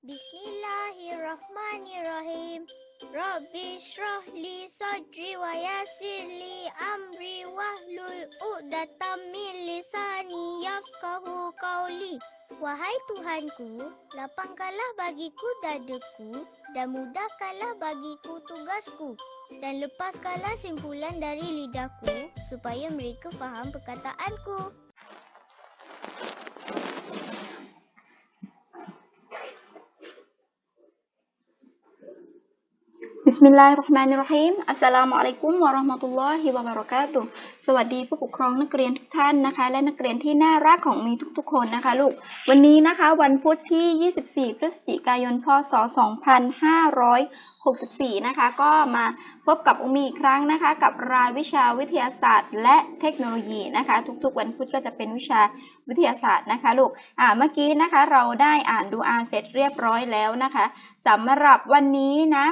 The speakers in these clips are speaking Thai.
Bismillahirrahmanirrahim. Rabbi syrah li sadri wa yasir li amri wa hlul uqdatan min lisani yafqahu qawli. Wahai Tuhanku, lapangkanlah bagiku dadaku dan mudahkanlah bagiku tugasku dan lepaskanlah simpulan dari lidahku supaya mereka faham perkataanku. กาตุฮ์สวัสดีผู้ปกครองนักเรียนทุกท่านนะคะ และนักเรียนที่น่ารักของมีทุกๆ คนนะคะลูก วันนี้นะคะ วันพุธที่ 24 พฤศจิกายน พศ 2564 นะคะ ก็มาพบกับอุมีอีกครั้งนะคะ กับรายวิชาวิทยาศาสตร์ และเทคโนโลยีนะคะ ทุกๆ วันพุธก็จะเป็นวิชาวิทยาศาสตร์นะคะลูก อ่า เมื่อกี้นะคะ เราได้อ่านดูอาเสร็จเรียบร้อยแล้วนะคะสำหรับวันนี้นะ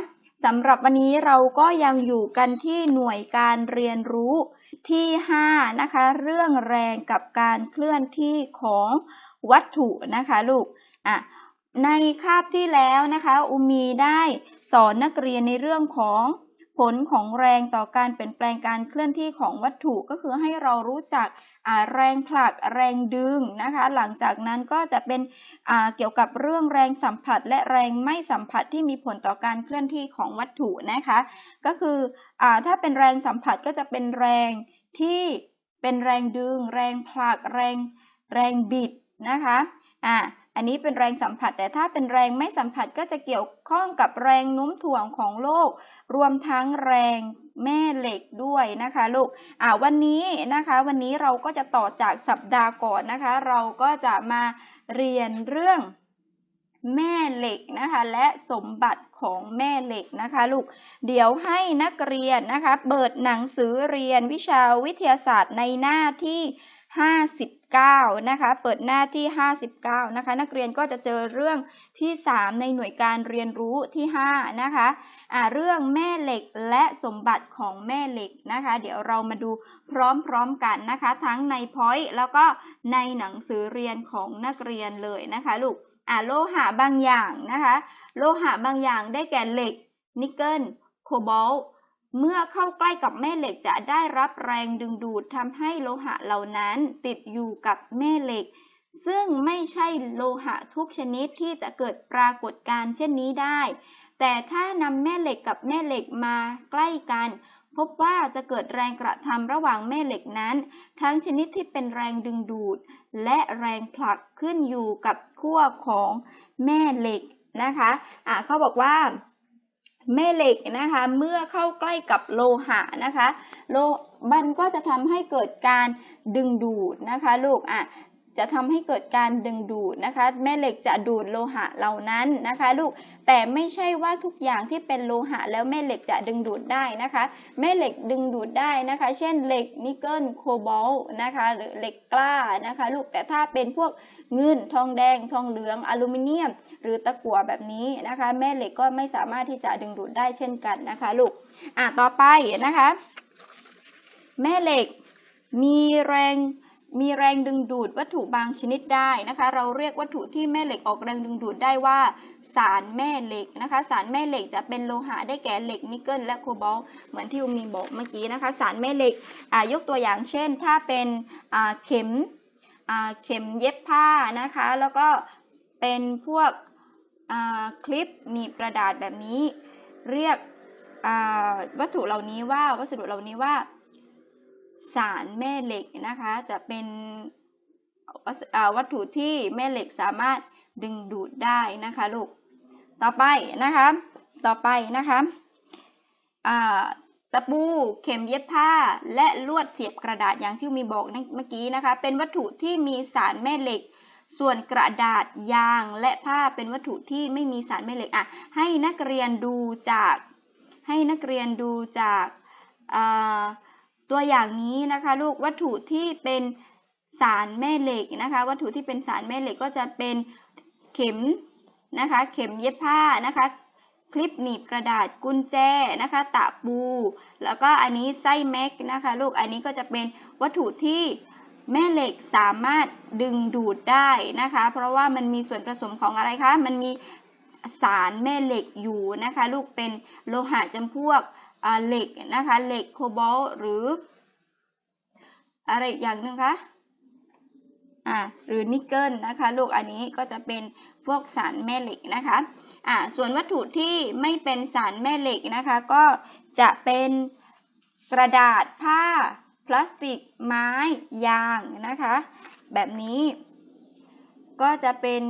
สำหรับวันนี้เราก็ยังอยู่กันที่หน่วยการเรียนรู้ที่ 5 นะคะ เรื่องแรงกับการเคลื่อนที่ของวัตถุนะคะลูกอะในคาบที่แล้วนะคะอุมีได้สอนนักเรียนในเรื่องของผลของแรงต่อการเปลี่ยนแปลงการเคลื่อนที่ของวัตถุก็คือให้เรารู้จัก แรงผลักแรงดึงนะคะ หลังจากนั้นก็จะเป็นเกี่ยวกับเรื่องแรงสัมผัส และแรงไม่สัมผัสที่มีผลต่อการเคลื่อนที่ของวัตถุนะคะ ก็คืออถ้าเป็นแรงสัมผัสก็จะเป็นแรงที่เป็นแรงดึง แรงผลักแรงแรงบิดนะคะอ่าอันนี้เป็นแรงสัมผัสแต่ถ้าเป็นแรงไม่สัมผัสก็จะเกี่ยวข้องกับแรงโน้มถ่วงของโลก รวมทั้งแรง แม่เหล็กด้วยนะคะลูกอ่าวันนี้นะคะ วันนี้เราก็จะต่อจากสัปดาห์ก่อนนะคะ เราก็จะมาเรียนเรื่องแม่เหล็กนะคะและสมบัติของแม่เหล็กนะคะลูก เดี๋ยวให้นักเรียนนะคะเปิดหนังสือเรียนวิชาวิทยาศาสตร์ในหน้าที่ 59 นะคะ เปิดหน้าที่ 59 นะคะ นักเรียนก็จะเจอเรื่องที่ 3 ในหน่วยการเรียนรู้ที่ 5 นะคะอ่าเรื่องแม่เหล็กและสมบัติของแม่เหล็กนะคะ เดี๋ยวเรามาดูพร้อมๆกันนะคะ ทั้งในพอยต์แล้วก็ในหนังสือเรียนของนักเรียนเลยนะคะลูกอ่าโลหะบางอย่างนะคะ โลหะบางอย่างได้แก่เหล็ก นิกเกิล โคบอลต์ เมื่อเข้าใกล้กับแม่เหล็กจะได้รับแรงดึงดูดทำให้โลหะเหล่านั้นติดอยู่กับแม่เหล็ก ซึ่งไม่ใช่โลหะทุกชนิดที่จะเกิดปรากฏการณ์เช่นนี้ได้ แต่ถ้านำแม่เหล็กกับแม่เหล็กมาใกล้กัน พบว่าจะเกิดแรงกระทำระหว่างแม่เหล็กนั้น ทั้งชนิดที่เป็นแรงดึงดูด และแรงผลักขึ้นอยู่กับขั้วของแม่เหล็กนะคะะเขาบอกว่า แม่เหล็กนะคะ เมื่อเข้าใกล้กับโลหะนะคะโลมันก็จะทำให้เกิดการดึงดูดนะคะลูกอะจะทำให้เกิดการดึงดูดนะคะ แม่เหล็กจะดูดโลหะเหล่านั้นนะคะ ลูก แต่ไม่ใช่ว่าทุกอย่างที่เป็นโลหะแล้วแม่เหล็กจะดึงดูดได้นะคะ แม่เหล็กดึงดูดได้นะคะ เช่นเหล็กนิกเกิลโคบอลนะคะ หรือเหล็กกล้านะคะ ลูกแต่ถ้าเป็นพวกเงินทองแดง ทองเหลือง อลูมิเนียม หรือตะกั่วแบบนี้นะคะ แม่เหล็กก็ไม่สามารถที่จะดึงดูดได้เช่นกันนะคะลูกอะต่อไปนะคะ แม่เหล็กมีแรงมีแรงดึงดูดวัตถุบางชนิดได้นะคะ เราเรียกวัตถุที่แม่เหล็กออกแรงดึงดูดได้ว่า สารแม่เหล็กนะคะ สารแม่เหล็กจะเป็นโลหะได้แก่เหล็กนิกเกิลและโคบอลต์เหมือนที่อุมีบอกเมื่อกี้นะคะ สารแม่เหล็กยกตัวอย่างเช่น ถ้าเป็นเข็มเข็มเย็บผ้านะคะ แล้วก็เป็นพวกคลิปหนีบกระดาษแบบนี้ เรียกวัตถุเหล่านี้ว่าวัสดุเหล่านี้ว่า สารแม่เหล็กนะคะ จะเป็นวัตถุที่แม่เหล็กสามารถ ดึงดูดได้นะคะลูก ต่อไปนะคะ ต่อไปนะคะตะปู เข็มเย็บผ้า และลวดเสียบกระดาษอย่างที่มีบอกเมื่อกี้นะคะ เป็นวัตถุที่มีสารแม่เหล็ก ส่วนกระดาษยางและผ้าเป็นวัตถุที่ไม่มีสารแม่เหล็กอะให้นักเรียนดูจาก ให้นักเรียนดูจากตัวอย่างนี้นะคะลูกวัตถุที่เป็นสารแม่เหล็กนะคะ วัตถุที่เป็นสารแม่เหล็กก็จะเป็น เข็มนะคะ เข็มเย็บผ้านะคะ คลิปหนีบกระดาษกุญแจนะคะ ตะปู แล้วก็อันนี้ไส้แม็กนะคะลูกอันนี้ก็จะเป็นวัตถุที่แม่เหล็กสามารถดึงดูดได้นะคะ เพราะว่ามันมีส่วนผสมของอะไรคะ มันมีสารแม่เหล็กอยู่นะคะ ลูกเป็นโลหะจำพวกเหล็กนะคะ เหล็กโคบอลหรืออะไรอีกอย่างหนึ่งคะ อ่าหรือนิกเกิลนะคะลูกอันนี้ก็จะเป็นพวกสารแม่เหล็กนะคะอ่าส่วนวัตถุที่ไม่เป็นสารแม่เหล็กนะคะ ก็จะเป็นกระดาษผ้า พลาสติก ไม้ยางนะคะ แบบนี้ก็จะเป็น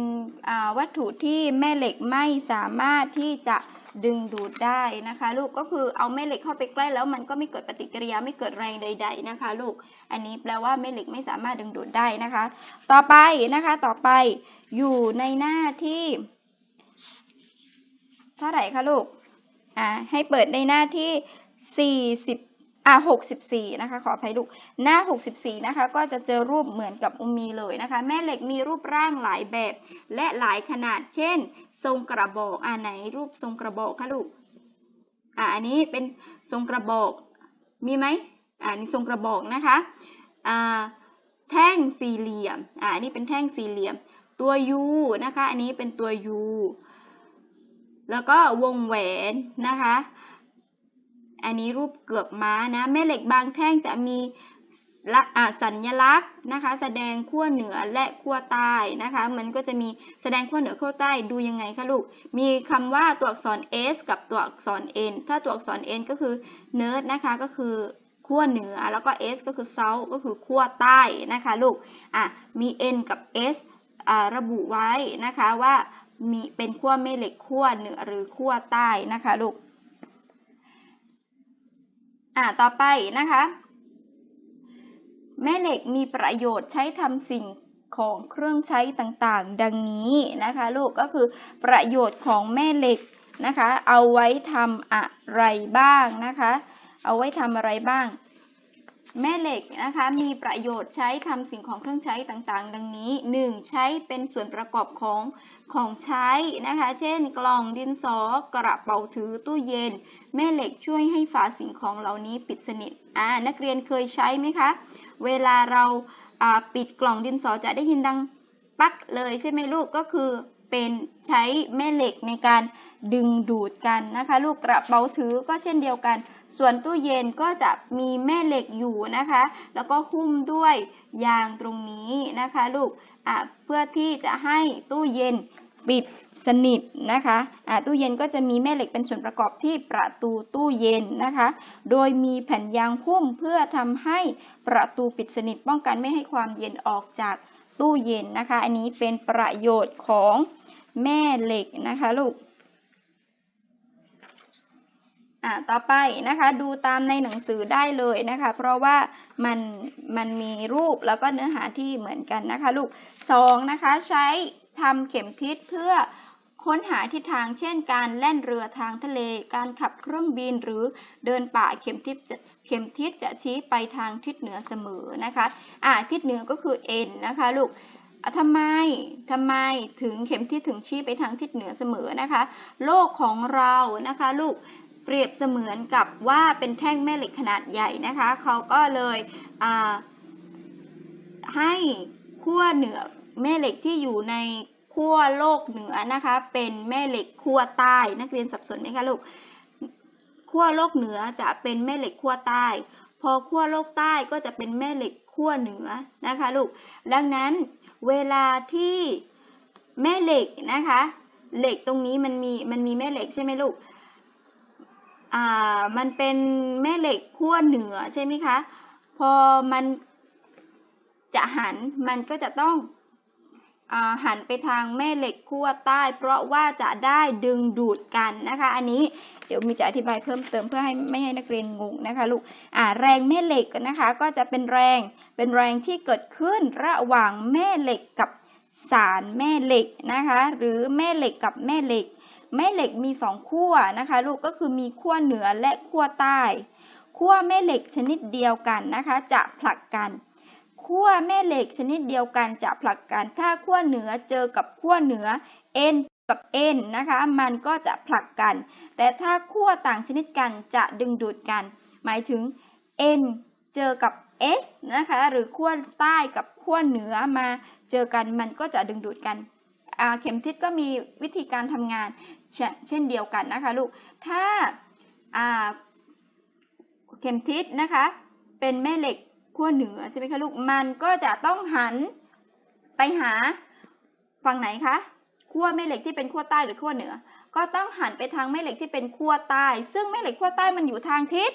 วัตถุที่แม่เหล็กไม่สามารถที่จะ ดึงดูดได้นะคะ ลูกก็คือเอาแม่เหล็กเข้าไปใกล้แล้วมันก็ไม่เกิดปฏิกิริยาไม่เกิดแรงใด ๆนะคะ ลูกอันนี้แปลว่าแม่เหล็กไม่สามารถดึงดูดได้นะคะ ต่อไปนะคะต่อไปอยู่ในหน้าที่ เท่าไหร่คะลูกอ่าให้เปิดในหน้าที่ 40อ่า64 นะคะ ขออภัยลูก หน้า 64 นะคะ ก็จะเจอรูปเหมือนกับอุมีเลยนะคะ แม่เหล็กมีรูปร่างหลายแบบ และหลายขนาด เช่น ทรงกระบอกอ่าไหนรูปทรงกระบอกคะลูกอ่าอันนี้เป็นทรงกระบอกมีไหมอ่านี่ทรงกระบอกนะคะอ่าแท่งสี่เหลี่ยมอ่าอันนี้เป็นแท่งสี่เหลี่ยม ตัวยูนะคะ อันนี้เป็นตัวยูแล้วก็วงแหวนนะคะ อันนี้รูปเกือกม้านะ แม่เหล็กบางแท่งจะมี สัญลักษณ์นะคะ แสดงขั้วเหนือและขั้วใต้นะคะ มันก็จะมีแสดงขั้วเหนือขั้วใต้ดูยังไงคะลูก มีคำว่าตัวอักษร S กับตัวอักษร N ถ้าตัวอักษร N ก็คือ North นะคะก็คือขั้วเหนือแล้วก็ S ก็คือ South ก็คือขั้วใต้นะคะลูกอะมี N กับ S อ่าระบุไว้นะคะว่ามีเป็นขั้วแม่เหล็กขั้วเหนือหรือขั้วใต้นะคะลูกอ่าต่อไปนะคะ แม่เหล็กมีประโยชน์ใช้ทำสิ่งของเครื่องใช้ต่างๆ ดังนี้นะคะ ลูกก็คือประโยชน์ของแม่เหล็กนะคะ เอาไว้ทำอะไรบ้างนะคะ เอาไว้ทำอะไรบ้าง แม่เหล็กนะคะมีประโยชน์ใช้ทำสิ่งของเครื่องใช้ต่างๆ ดังนี้ 1. ใช้เป็นส่วนประกอบของของใช้นะคะ เช่น กล่องดินสอกระเป๋าถือตู้เย็น แม่เหล็กช่วยให้ฝาสิ่งของเหล่านี้ปิดสนิทอ่านักเรียนเคยใช้ไหมคะ เวลาเราปิดกล่องดินสอจะได้ยินดังปักเลยใช่ไหมลูกก็คือเป็นใช้แม่เหล็กในการดึงดูดกันนะคะ ลูกกระเป๋าถือก็เช่นเดียวกัน ส่วนตู้เย็นก็จะมีแม่เหล็กอยู่นะคะ แล้วก็หุ้มด้วยยางตรงนี้นะคะ ลูกเพื่อที่จะให้ตู้เย็น ปิดสนิทนะคะะตู้เย็นก็จะมีแม่เหล็กเป็นส่วนประกอบที่ประตูตู้เย็นนะคะ โดยมีแผ่นยางหุ้มเพื่อทำให้ประตูปิดสนิทป้องกันไม่ให้ความเย็นออกจากตู้เย็นนะคะ อันนี้เป็นประโยชน์ของแม่เหล็กนะคะลูกอ่าต่อไปนะคะดูตามในหนังสือได้เลยนะคะ เพราะว่ามันมันมีรูปแล้วก็เนื้อหาที่เหมือนกันนะคะลูกสองนะคะใช้ ทำเข็มทิศเพื่อค้นหาทิศทาง เช่น การแล่นเรือทางทะเล การขับเครื่องบินหรือเดินป่าเข็มทิศจะเข็มทิศจะชี้ไปทางทิศเหนือเสมอนะคะ อ่าทิศเหนือก็คือ N นะคะลูกทำไมทำไมถึงเข็มทิศถึงชี้ไปทางทิศเหนือเสมอนะคะ โลกของเรานะคะลูกเปรียบเสมือนกับว่าเป็นแท่งแม่เหล็กขนาดใหญ่นะคะ เขาก็เลยให้ขั้วเหนือ แม่เหล็กที่อยู่ในขั้วโลกเหนือนะคะ เป็นแม่เหล็กขั้วใต้ นักเรียนสับสนไหมคะลูกขั้วโลกเหนือจะเป็นแม่เหล็กขั้วใต้ พอขั้วโลกใต้ก็จะเป็นแม่เหล็กขั้วเหนือนะคะลูกดังนั้นเวลาที่แม่เหล็กนะคะ เหล็กตรงนี้มันมีมันมีแม่เหล็กใช่ไหมลูกอ่ามันเป็นแม่เหล็กขั้วเหนือใช่ไหมคะพอมันจะหันมันก็จะต้อง หันไปทางแม่เหล็กขั้วใต้ เพราะว่าจะได้ดึงดูดกันนะคะ อันนี้เดี๋ยวมีจะอธิบายเพิ่มเติมเพื่อให้ไม่ให้นักเรียนงงนะคะลูกแรงแม่เหล็กนะคะก็จะเป็นแรงเป็นแรงที่เกิดขึ้นระหว่างแม่เหล็กกับสารแม่เหล็กนะคะ หรือแม่เหล็กกับแม่เหล็ก แม่เหล็กมีสองขั้วนะคะ ลูกก็คือมีขั้วเหนือและขั้วใต้ขั้วแม่เหล็กชนิดเดียวกันนะคะ จะผลักกัน ขั้วแม่เหล็กชนิดเดียวกันจะผลักกันถ้าขั้วเหนือเจอกับขั้วเหนือ N กับ N นะคะ มันก็จะผลักกัน แต่ถ้าขั้วต่างชนิดกันจะดึงดูดกัน หมายถึง N เจอกับ S นะคะ หรือขั้วใต้กับขั้วเหนือมาเจอกันมันก็จะดึงดูดกันเข็มทิศก็มีวิธีการทำงานเช่นเดียวกันนะคะลูก ถ้าเข็มทิศนะคะ เป็นแม่เหล็ก ขั้วเหนือใช่ไหมคะลูก มันก็จะต้องหันไปหาฝั่งไหนคะ ขั้วแม่เหล็กที่เป็นขั้วใต้หรือขั้วเหนือ ก็ต้องหันไปทางแม่เหล็กที่เป็นขั้วใต้ ซึ่งแม่เหล็กขั้วใต้มันอยู่ทางทิศ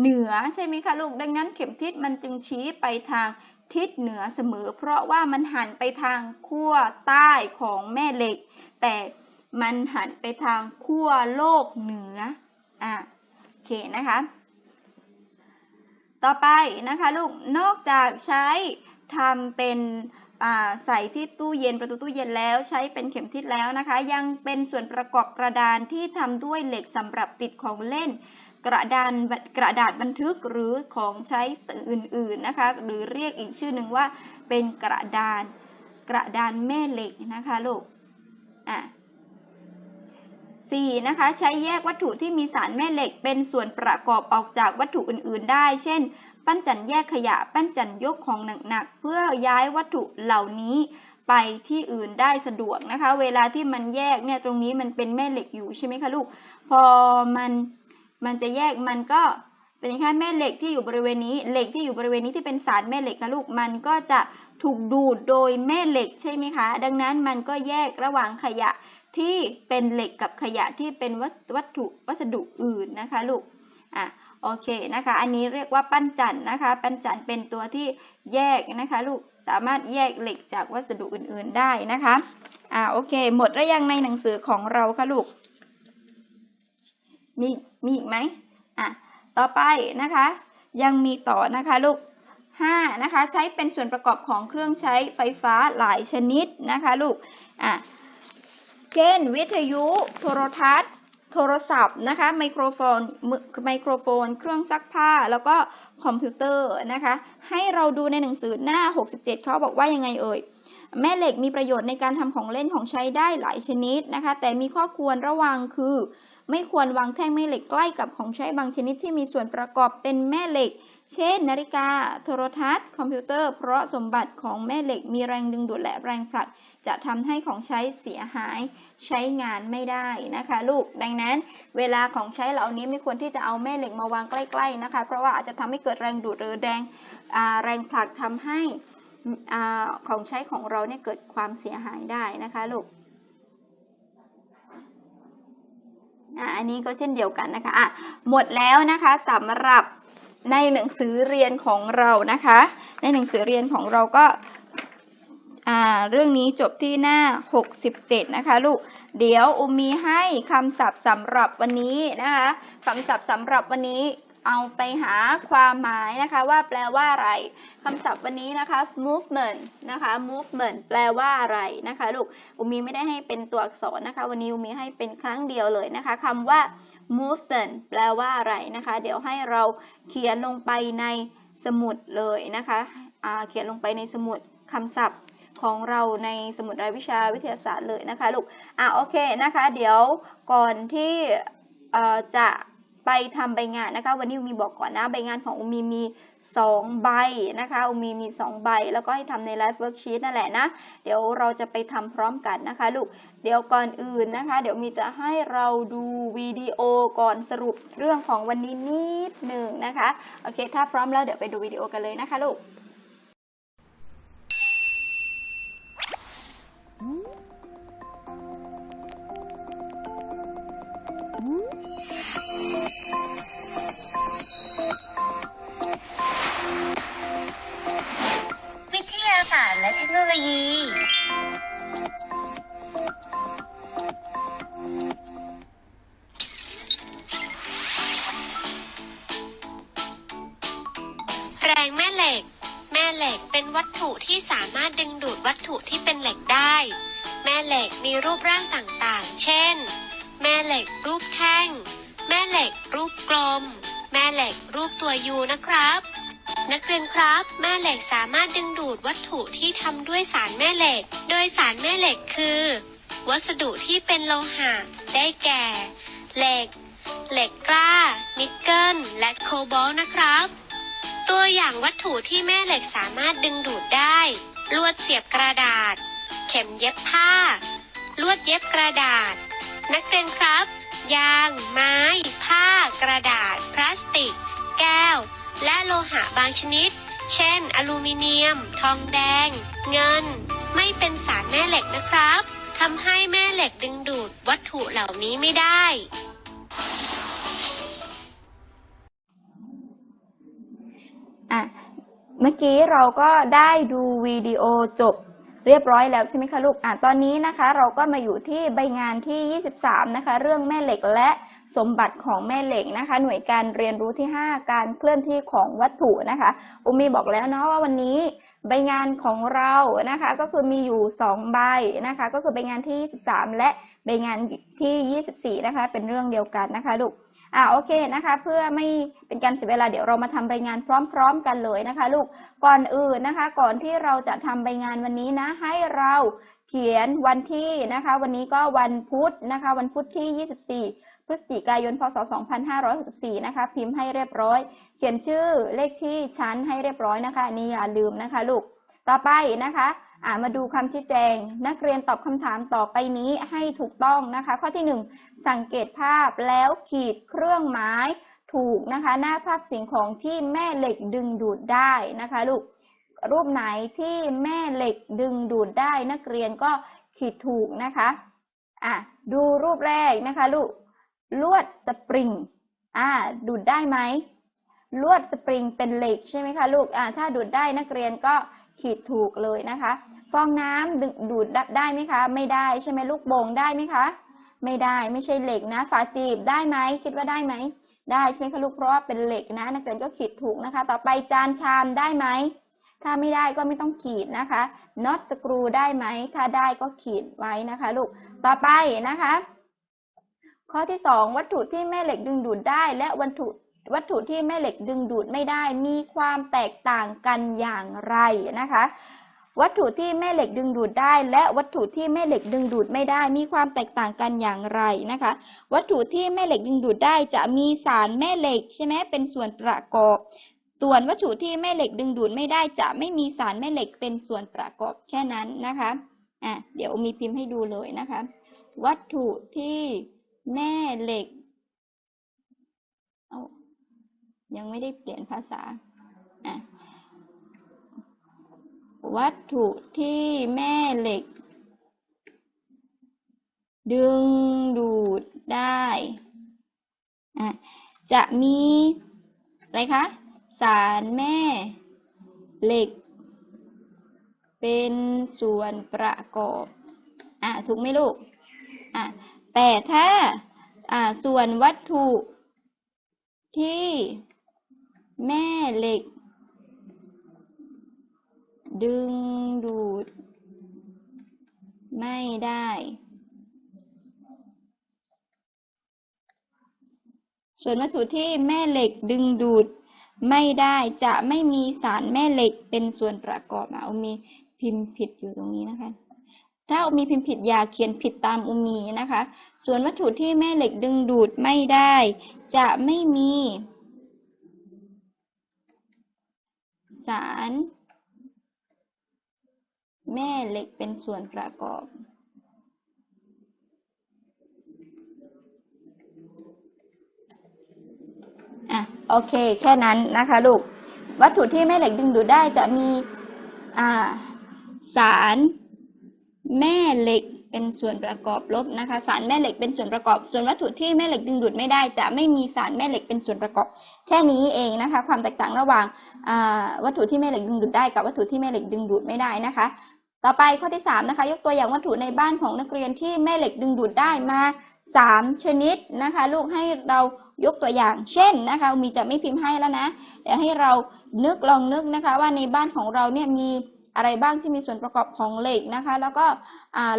เหนือใช่ไหมคะลูก ดังนั้นเข็มทิศมันจึงชี้ไปทางทิศเหนือเสมอ เพราะว่ามันหันไปทางขั้วใต้ของแม่เหล็ก แต่มันหันไปทางขั้วโลกเหนือ อะโอเคนะคะ ต่อไปนะคะลูก นอกจากใช้ทำเป็นใส่ที่ตู้เย็นประตูตู้เย็นแล้วใช้เป็นเข็มทิศแล้วนะคะ ยังเป็นส่วนประกอบกระดานที่ทำด้วยเหล็กสำหรับติดของเล่น กระดานกระดาษบันทึกหรือของใช้อื่นๆนะคะ หรือเรียกอีกชื่อหนึ่งว่าเป็นกระดานกระดานแม่เหล็กนะคะลูกอะ สี่นะคะ ใช้แยกวัตถุที่มีสารแม่เหล็กเป็นส่วนประกอบออกจากวัตถุอื่นๆ ได้ เช่น ปั้นจันแยกขยะ ปั้นจันยกของหนักๆ เพื่อย้ายวัตถุเหล่านี้ไปที่อื่นได้สะดวกนะคะ เวลาที่มันแยกเนี่ยตรงนี้มันเป็นแม่เหล็กอยู่ใช่ไหมคะลูก พอมันมันจะแยกมันก็เป็นแค่แม่เหล็กที่อยู่บริเวณนี้ เหล็กที่อยู่บริเวณนี้ที่เป็นสารแม่เหล็กนะลูก มันก็จะถูกดูดโดยแม่เหล็กใช่ไหมคะ ดังนั้นมันก็แยกระหว่างขยะ ที่เป็นเหล็กกับขยะที่เป็นวัตวัตถุวัสดุอื่นนะคะลูกอะโอเคนะคะ อันนี้เรียกว่าปั้นจันนะคะ ปั้นจันเป็นตัวที่แยกนะคะลูกสามารถแยกเหล็กจากวัสดุอื่นๆได้นะคะอ่าโอเค หมดแล้วยังในหนังสือของเราคะลูก มีมีอีกไหมอะต่อไปนะคะ ยังมีต่อนะคะลูกห้านะคะ ใช้เป็นส่วนประกอบของเครื่องใช้ไฟฟ้าหลายชนิดนะคะลูกอะ เช่น วิทยุโทรทัศน์ โทรศัพท์นะคะไมโครโฟนไมโครโฟน เครื่องซักผ้าแล้วก็คอมพิวเตอร์นะคะ ให้เราดูในหนังสือหน้า 67เขาบอกว่ายังไงเอ่ยแม่เหล็กมีประโยชน์ในการทำของเล่นของใช้ได้หลายชนิดนะคะ แต่มีข้อควรระวังคือ ไม่ควรวางแท่งแม่เหล็กใกล้กับของใช้บางชนิดที่มีส่วนประกอบเป็นแม่เหล็ก เช่น นาฬิกา โทรทัศน์ คอมพิวเตอร์ เพราะสมบัติของแม่เหล็กมีแรงดึงดูดและแรงผลัก จะทำให้ของใช้เสียหายใช้งานไม่ได้นะคะ ลูกดังนั้น เวลาของใช้เหล่านี้ไม่ควรที่จะเอาแม่เหล็กมาวางใกล้ๆนะคะ เพราะว่าอาจจะทำให้เกิดแรงดูดหรือแรงแรงผลักทำให้ของใช้ของเราเนี่ยเกิดความเสียหายได้นะคะลูกอันนี้ก็เช่นเดียวกันนะคะะหมดแล้วนะคะสำหรับในหนังสือเรียนของเรานะคะ ในหนังสือเรียนของเราก็ อ่าเรื่องนี้จบที่หน้า 67 นะคะลูก เดี๋ยวอุมมีให้คำศัพท์สำหรับวันนี้นะคะคำศัพท์สำหรับวันนี้เอาไปหาความหมายนะคะว่าแปลว่าอะไรคำศัพท์วันนี้นะคะ movement นะคะ movement แปลว่าอะไรนะคะลูกอุมมีไม่ได้ให้เป็นตัวอักษรนะคะ วันนี้อุมมีให้เป็นครั้งเดียวเลยนะคะคำว่า movement แปลว่าอะไรนะคะ เดี๋ยวให้เราเขียนลงไปในสมุดเลยนะคะเขียนลงไปในสมุดคำศัพท์ ของเราในสมุดรายวิชาวิทยาศาสตร์เลยนะคะลูก อ่าโอเคนะคะ เดี๋ยวก่อนที่จะไปทำใบงานนะคะ วันนี้อุมีบอกก่อนนะใบงานของอุมีมีสองใบนะคะอุมีมีสองใบ แล้วก็ให้ทำใน live worksheet นั่นแหละนะ เดี๋ยวเราจะไปทำพร้อมกันนะคะลูก เดี๋ยวก่อนอื่นนะคะ เดี๋ยวมีจะให้เราดูวิดีโอก่อนสรุปเรื่องของวันนี้นิดหนึ่งนะคะ โอเค ถ้าพร้อมแล้วเดี๋ยวไปดูวิดีโอกันเลยนะคะลูก วิทยาศาสตร์และเทคโนโลยี แรงแม่เหล็ก แม่เหล็กเป็นวัตถุที่สามารถดึงดูดวัตถุที่เป็นเหล็กได้ แม่เหล็กมีรูปร่างต่างๆ เช่น แม่เหล็กรูปแท่ง แม่เหล็กรูปกลม แม่เหล็กรูปตัวยูนะครับ นักเรียนครับ แม่เหล็กสามารถดึงดูดวัตถุที่ทำด้วยสารแม่เหล็ก โดยสารแม่เหล็กคือ วัสดุที่เป็นโลหะ ได้แก่ เหล็ก เหล็กกล้า นิกเกิล และโคบอลนะครับ ตัวอย่างวัตถุที่แม่เหล็กสามารถดึงดูดได้ ลวดเสียบกระดาษ เข็มเย็บผ้า ลวดเย็บกระดาษ นักเรียนครับ ยาง ไม้ ผ้า กระดาษ พลาสติก แก้ว และโลหะบางชนิด เช่น อลูมิเนียม ทองแดง เงิน ไม่เป็นสารแม่เหล็กนะครับทำให้แม่เหล็กดึงดูดวัตถุเหล่านี้ไม่ได้ อะ เมื่อกี้เราก็ได้ดูวิดีโอจบ เรียบร้อยแล้วใช่ไหมคะลูกอะตอนนี้นะคะ เราก็มาอยู่ที่ใบงานที่ 23 นะคะ เรื่องแม่เหล็กและสมบัติของแม่เหล็กนะคะ หน่วยการเรียนรู้ที่ 5 การเคลื่อนที่ของวัตถุนะคะอุมีบอกแล้วเนาะว่าวันนี้ใบงานของเรานะคะ ก็คือมีอยู่ 2 ใบนะคะ ก็คือใบงานที่ 23 และใบงานที่ 24 นะคะ เป็นเรื่องเดียวกันนะคะลูกอ่าโอเคนะคะ เพื่อไม่เป็นการเสียเวลาเดี๋ยวเรามาทำรายงานพร้อม ๆ กันเลยนะคะ ลูก ก่อนอื่นนะคะ ก่อนที่เราจะทำรายงานวันนี้นะ ให้เราเขียนวันที่นะคะ วันนี้ก็วันพุธนะคะ วันพุธที่ 24 พฤศจิกายน พศ 2564 นะคะ พิมพ์ให้เรียบร้อย เขียนชื่อเลขที่ชั้นให้เรียบร้อยนะคะนนี่อย่าลืมนะคะลูก ต่อไปนะคะอ่ามาดูคำชี้แจง นักเรียนตอบคำถามต่อไปนี้ให้ถูกต้องนะคะ ข้อที่ 1 สังเกตภาพแล้วขีดเครื่องหมาย ถูกนะคะหน้าภาพสิ่งของที่แม่เหล็กดึงดูดได้นะคะลูกรูปไหนที่แม่เหล็กดึงดูดได้นักเรียนก็ขีดถูกนะคะอะดูรูปแรกนะคะลูกลวดสปริงอ่าดูดได้ไหมลวดสปริงเป็นเหล็กใช่ไหมคะลูกอ่าถ้าดูดได้นักเรียนก็ขีดถูกเลยนะคะ ฟองน้ำดึงดูดได้ไหมคะ ไม่ได้ใช่ไหมลูกโป่งได้ไหมคะ ไม่ได้ไม่ใช่เหล็กนะ ฝาจีบได้ไหมคิดว่าได้ไหม ได้ใช่ไหมคะลูกเพราะว่าเป็นเหล็กนะ นักเรียนก็ขีดถูกนะคะ ต่อไปจานชามได้ไหมถ้าไม่ได้ก็ไม่ต้องขีดนะคะน็อตสกรูได้ไหมถ้าได้ก็ขีดไว้นะคะลูกต่อไปนะคะ ข้อที่สองวัตถุที่แม่เหล็กดึงดูดได้ และวัตถุวัตถุที่แม่เหล็กดึงดูดไม่ได้ มีความแตกต่างกันอย่างไรนะคะ วัตถุที่แม่เหล็กดึงดูดได้ และวัตถุที่แม่เหล็กดึงดูดไม่ได้ มีความแตกต่างกันอย่างไรนะคะ วัตถุที่แม่เหล็กดึงดูดได้จะมีสารแม่เหล็กใช่ไหมเป็นส่วนประกอบ ส่วนวัตถุที่แม่เหล็กดึงดูดไม่ได้จะไม่มีสารแม่เหล็กเป็นส่วนประกอบแค่นั้นนะคะอะเดี๋ยวมีพิมพ์ให้ดูเลยนะคะ วัตถุที่แม่เหล็กยังไม่ได้เปลี่ยนภาษาอะ วัตถุที่แม่เหล็ก ดึงดูดได้จะมีอะไรคะ สารแม่เหล็ก เป็นส่วนประกอบอะถูกไหมลูกอะแต่ถ้าอ่าส่วนวัตถุที่แม่เหล็ก ดึงดูด ไม่ได้ ส่วนวัตถุที่แม่เหล็กดึงดูดไม่ได้จะไม่มีสารแม่เหล็กเป็นส่วนประกอบอะอุมีพิมพ์ผิดอยู่ตรงนี้นะคะ ถ้าอุมีพิมพ์ผิดอย่าเขียนผิดตามอุมีนะคะ ส่วนวัตถุที่แม่เหล็กดึงดูดไม่ได้ จะไม่มี สาร แม่เหล็กเป็นส่วนประกอบอะโอเค แค่นั้นนะคะลูก วัตถุที่แม่เหล็กดึงดูดได้จะมีอ่าสารแม่เหล็กเป็นส่วนประกอบลบนะคะ สารแม่เหล็กเป็นส่วนประกอบ ส่วนวัตถุที่แม่เหล็กดึงดูดไม่ได้ จะไม่มีสารแม่เหล็กเป็นส่วนประกอบ แค่นี้เองนะคะ ความแตกต่างระหว่างวัตถุที่แม่เหล็กดึงดูดได้กับวัตถุที่แม่เหล็กดึงดูดไม่ได้นะคะ ต่อไปข้อที่3นะคะยกตัวอย่างวัตถุในบ้านของนักเรียนที่แม่เหล็กดึงดูดได้มา 3 ชนิดนะคะ ลูกให้เรายกตัวอย่าง เช่นนะคะมีจะไม่พิมพ์ให้แล้วนะเดี๋ยวให้เรานึกลองนึกนะคะ ว่าในบ้านของเราเนี่ยมี อะไรบ้างที่มีส่วนประกอบของเหล็กนะคะ แล้วก็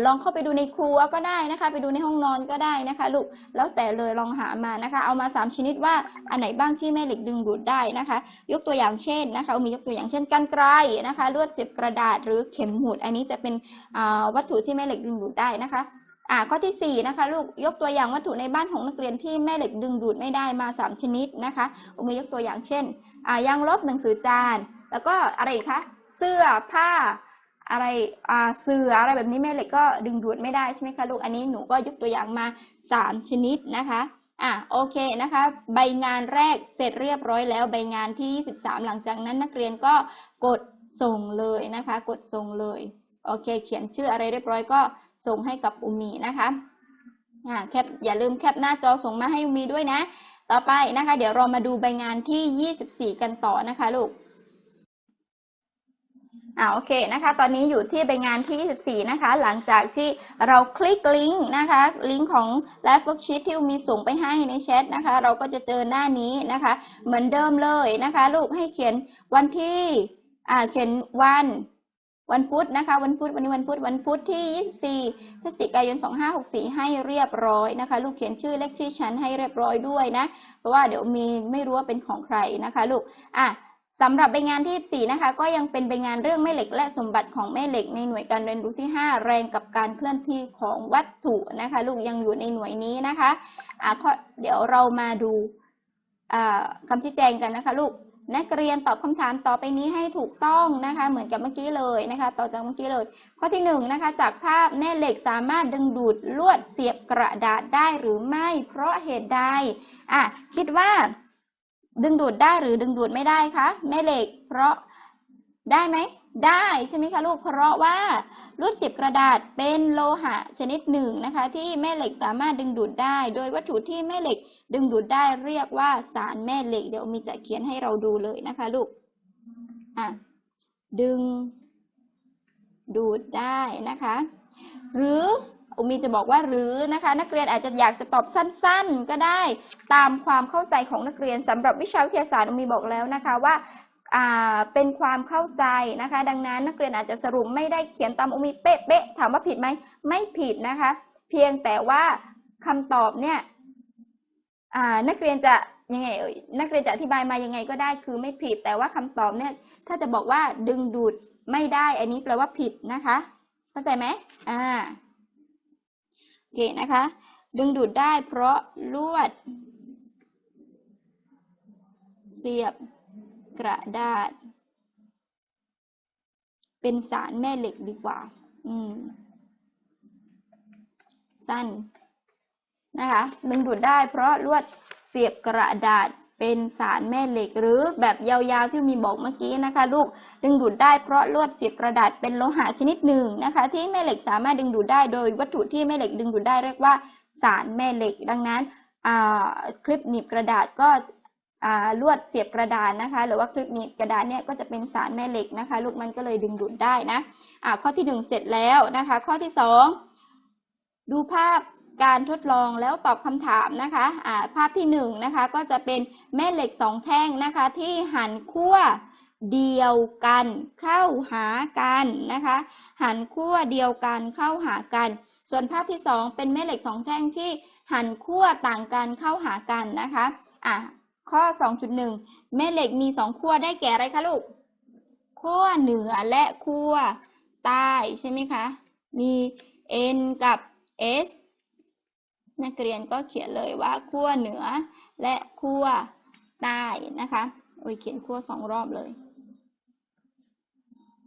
ลองเข้าไปดูในครัวก็ได้นะคะ ไปดูในห้องนอนก็ได้นะคะลูกแล้วแต่เลยลองหามานะคะ เอามา 3 ชนิดว่าอันไหนบ้างที่แม่เหล็กดึงดูดได้นะคะ ยกตัวอย่างเช่นนะคะมียกตัวอย่างเช่นกันไกรนะคะ ลวดเสียบกระดาษหรือเข็มหมุด อันนี้จะเป็นวัตถุที่แม่เหล็กดึงดูดได้นะคะอ่าข้อที่4นะคะลูกยกตัวอย่างวัตถุในบ้านของนักเรียนที่แม่เหล็กดึงดูดไม่ได้มา 3 ชนิดนะคะมียกตัวอย่างเช่นอ่ายางลบหนังสือจาน แล้วก็อะไรอีกคะ เสื้อผ้าอะไรอ่าเสืออะไรแบบนี้แม่เหล็กก็ดึงดูดไม่ได้ใช่ไหมคะลูก อันนี้หนูก็ยกตัวอย่างมาสามชนิดนะคะอะโอเคนะคะ ใบงานแรกเสร็จเรียบร้อยแล้วใบงานที่23หลังจากนั้นนักเรียนก็กดส่งเลยนะคะ กดส่งเลย โอเค เขียนชื่ออะไรเรียบร้อยก็ส่งให้กับอุมีนะคะอ่าแคปอย่าลืมแคปหน้าจอส่งมาให้อุมีด้วยนะ ต่อไปนะคะ เดี๋ยวเรามาดูใบงานที่ 24 กันต่อนะคะลูก อ่าโอเคนะคะ ตอนนี้อยู่ที่ใบงานที่ 24 นะคะ หลังจากที่เราคลิกลิงก์นะคะ ลิงก์ของ Lab Worksheet ที่มีส่งไปให้ในแชทนะคะ เราก็จะเจอหน้านี้นะคะ เหมือนเดิมเลยนะคะ ลูกให้เขียนวันที่อ่าเขียนวันวันพุธนะคะ วันพุธวันนี้วันพุธวันพุธที่ 24 พฤศจิกายน 2564 ให้เรียบร้อยนะคะ ลูกเขียนชื่อเลขที่ชั้นให้เรียบร้อยด้วยนะ เพราะว่าเดี๋ยวมีไม่รู้ว่าเป็นของใครนะคะ ลูกอะ สำหรับใบงานที่24นะคะ ก็ยังเป็นใบงานเรื่องแม่เหล็กและสมบัติของแม่เหล็กในหน่วยการเรียนรู้ที่ 5 แรงกับการเคลื่อนที่ของวัตถุนะคะ ลูกยังอยู่ในหน่วยนี้นะคะะเดี๋ยวเรามาดูอ่าคำชี้แจงกันนะคะ ลูกนักเรียนตอบคำถามต่อไปนี้ให้ถูกต้องนะคะ เหมือนกับเมื่อกี้เลยนะคะ ต่อจากเมื่อกี้เลย ข้อที่หนึ่งนะคะจากภาพแม่เหล็กสามารถดึงดูดลวดเสียบกระดาษได้หรือไม่ เพราะเหตุใดอะคิดว่า ดึงดูดได้หรือดึงดูดไม่ได้คะแม่เหล็ก เพราะได้ไหมได้ใช่ไหมคะลูกเพราะว่าลวดเสียบกระดาษเป็นโลหะชนิดหนึ่งนะคะ ที่แม่เหล็กสามารถดึงดูดได้ โดยวัตถุที่แม่เหล็กดึงดูดได้เรียกว่าสารแม่เหล็ก เดี๋ยวมีจะเขียนให้เราดูเลยนะคะลูกอะดึงดูดได้นะคะ หรือ อุมีจะบอกว่าหรือนะคะ นักเรียนอาจจะอยากจะตอบสั้นๆ ก็ได้ตามความเข้าใจของนักเรียนสำหรับวิชาวิทยาศาสตร์อุมีบอกแล้วนะคะว่าเป็นความเข้าใจนะคะ ดังนั้นนักเรียนอาจจะสรุปไม่ได้เขียนตามอุมีเป๊ะๆถามว่าผิดไหมไม่ผิดนะคะ เพียงแต่ว่าคำตอบเนี่ยนักเรียนจะยังไงเอ่ยนักเรียนจะอธิบายมายังไงก็ได้คือไม่ผิด แต่ว่าคำตอบเนี่ยถ้าจะบอกว่าดึงดูดไม่ได้ อันนี้แปลว่าผิดนะคะ เข้าใจไหมอ่า อเคนะคะ ดึงดูดได้เพราะลวด เสียบกระดาษ เป็นสารแม่เหล็กดีกว่า อืม สั้น นะคะ ดึงดูดได้เพราะลวดเสียบกระดาษ เป็นสารแม่เหล็กหรือแบบยาวๆที่มีบอกเมื่อกี้นะคะ ลูกดึงดูดได้เพราะลวดเสียบกระดาษเป็นโลหะชนิดหนึ่งนะคะ ที่แม่เหล็กสามารถดึงดูดได้โดยวัตถุที่แม่เหล็กดึงดูดได้เรียกว่าสารแม่เหล็ก ดังนั้นคลิปหนีบกระดาษก็ลวดเสียบกระดาษนะคะ หรือว่าคลิปหนีบกระดาษเนี่ยก็จะเป็นสารแม่เหล็กนะคะ ลูกมันก็เลยดึงดูดได้นะอ่าข้อที่หนึ่งเสร็จแล้วนะคะ ข้อที่สองดูภาพ การทดลองแล้วตอบคำถามนะคะอ่าภาพที่หนึ่งนะคะก็จะเป็นแม่เหล็กสองแท่งนะคะที่หันขั้วเดียวกันเข้าหากันนะคะหันขั้วเดียวกันเข้าหากัน ส่วนภาพที่สองเป็นแม่เหล็กสองแท่งที่หันขั้วต่างกันเข้าหากันนะคะอะข้อ 2.1 แม่เหล็กมีสองขั้วได้แก่อะไรคะลูกขั้วเหนือและขั้วใต้ใช่ไหมคะมี n กับ s นักเรียนก็เขียนเลยว่าขั้วเหนือและขั้วใต้นะคะโอ้ยเขียนขั้วสองรอบเลย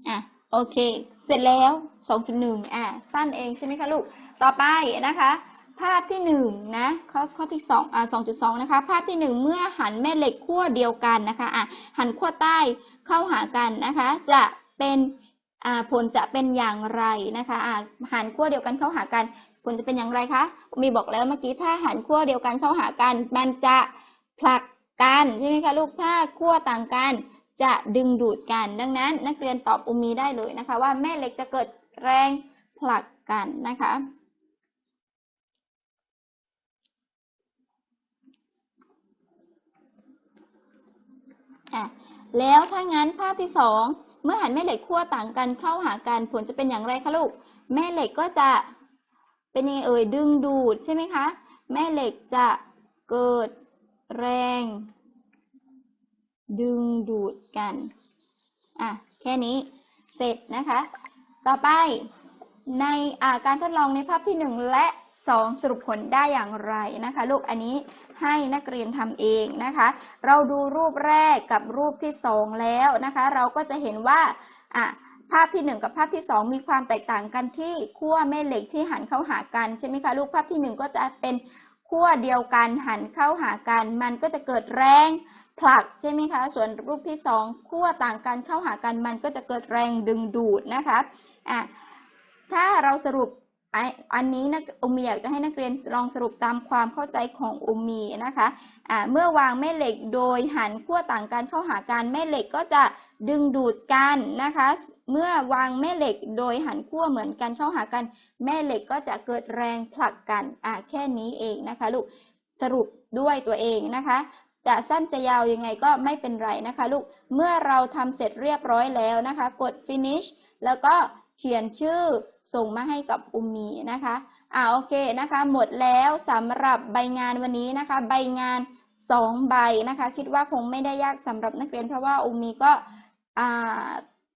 อะโอเค เสร็จแล้ว 2.1อะสั้นเองใช่ไหมคะลูก ต่อไปนะคะ ภาพที่1นะข้อข้อที่2อ่า2.2 นะคะ ภาพที่ 1 เมื่อหันแม่เหล็กขั้วเดียวกันนะคะอะหันขั้วใต้เข้าหากันนะคะ จะเป็นอ่าผลจะเป็นอย่างไรนะคะอะหันขั้วเดียวกันเข้าหากัน ผลจะเป็นอย่างไรคะมีบอกแล้วเมื่อกี้ถ้าหันขั้วเดียวกันเข้าหากัน มันจะผลักกันใช่ไหมคะลูกถ้าขั้วต่างกันจะดึงดูดกัน ดังนั้นนักเรียนตอบอุมีได้เลยนะคะ ว่าแม่เหล็กจะเกิดแรงผลักกันนะคะอะแล้วถ้างั้นภาพที่สองเมื่อหันแม่เหล็กขั้วต่างกันเข้าหากันผลจะเป็นอย่างไรคะลูก แม่เหล็กก็จะ เป็นยังไงเอ่ยดึงดูดใช่ไหมคะ แม่เหล็กจะเกิดแรง ดึงดูดกันอะแค่นี้เสร็จนะคะ ต่อไปในาการทดลองในภาพที่ 1 และ 2 สรุปผลได้อย่างไรนะคะลูกอันนี้ให้นักเรียนทำเองนะคะ เราดูรูปแรกกับรูปที่ 2 แล้วนะคะ เราก็จะเห็นว่าอะ ภาพที่หนึ่งกับภาพที่สองมีความแตกต่างกันที่ขั้วแม่เหล็กที่หันเข้าหากันใช่ไหมคะลูกภาพที่หนึ่งก็จะเป็นขั้วเดียวกันหันเข้าหากัน มันก็จะเกิดแรงผลักใช่ไหมคะ ส่วนรูปที่สองขั้วต่างกันเข้าหากันมันก็จะเกิดแรงดึงดูดนะคะอะถ้าเราสรุปไออันนี้นะอุมีอยากจะให้นักเรียนลองสรุปตามความเข้าใจของอุมมีนะคะอ่าเมื่อวางแม่เหล็กโดยหันขั้วต่างกันเข้าหากันแม่เหล็กก็จะดึงดูดกันนะคะเมื่อวางแม่เหล็กโดยหันขั้วเหมือนกันเข้าหากัน แม่เหล็กก็จะเกิดแรงผลักกันอ่าแค่นี้เองนะคะลูกสรุปด้วยตัวเองนะคะ จะสั้นจะยาวยังไงก็ไม่เป็นไรนะคะลูกเมื่อเราทำเสร็จเรียบร้อยแล้วนะคะ กด finish แล้วก็เขียนชื่อส่งมาให้กับอุมีนะคะอ่าโอเคนะคะ หมดแล้วสำหรับใบงานวันนี้นะคะ ใบงาน2ใบนะคะ คิดว่าคงไม่ได้ยากสำหรับนักเรียนเพราะว่าอุมีก็อ่า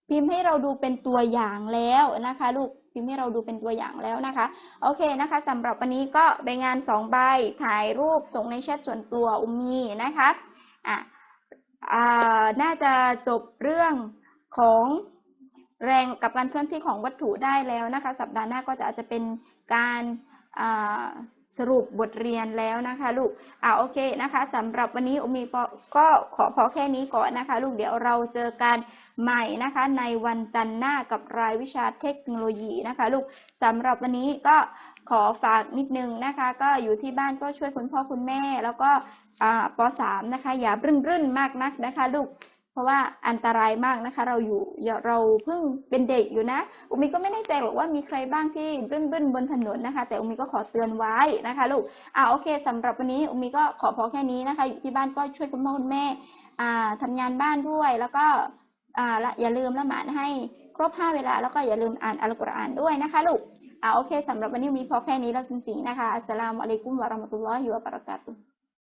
พิมพ์ให้เราดูเป็นตัวอย่างแล้วนะคะลูกพิมพ์ให้เราดูเป็นตัวอย่างแล้วนะคะโอเคนะคะสำหรับวันนี้ก็ใบงาน2ใบถ่ายรูปส่งในแชทส่วนตัวอุมีนะคะอะอ่าน่าจะจบเรื่องของแรงกับการเคลื่อนที่ของวัตถุได้แล้วนะคะ สัปดาห์หน้าก็จะอาจจะเป็นการอ่า สรุปบทเรียนแล้วนะคะลูกอ่าโอเคนะคะสำหรับวันนี้อุมมีพอก็ขอพอแค่นี้ก่อนนะคะ ลูกเดี๋ยวเราเจอกันใหม่นะคะ ในวันจันทร์หน้ากับรายวิชาเทคโนโลยีนะคะ ลูกสำหรับวันนี้ก็ขอฝากนิดนึงนะคะ ก็อยู่ที่บ้านก็ช่วยคุณพ่อคุณแม่ แล้วก็อ่าป .3 นะคะ อย่ารื่นรื่นมากนักนะคะ ลูก เพราะว่าอันตรายมากนะคะ เราอยู่เราเพิ่งเป็นเด็กอยู่นะอุมิก็ไม่แน่ใจหรอกว่ามีใครบ้างที่รื่นรื่นๆบนถนนนะคะ แต่อุมิก็ขอเตือนไว้นะคะลูกอ่าโอเคสำหรับวันนี้อุมิก็ขอพอแค่นี้นะคะ อยู่ที่บ้านก็ช่วยคุณพ่อคุณแม่อ่าทำงานบ้านด้วยแล้วก็อ่าละอย่าลืมละหมาดให้ครบห้าเวลา แล้วก็อย่าลืมอ่านอัลกุรอานด้วยนะคะลูกอ่าโอเคสำหรับวันนี้มีพอแค่นี้แล้วจริงๆนะคะอัสสลามุอะลัยกุมวะเราะมะตุลลอฮิวะบะเราะกาตุฮ์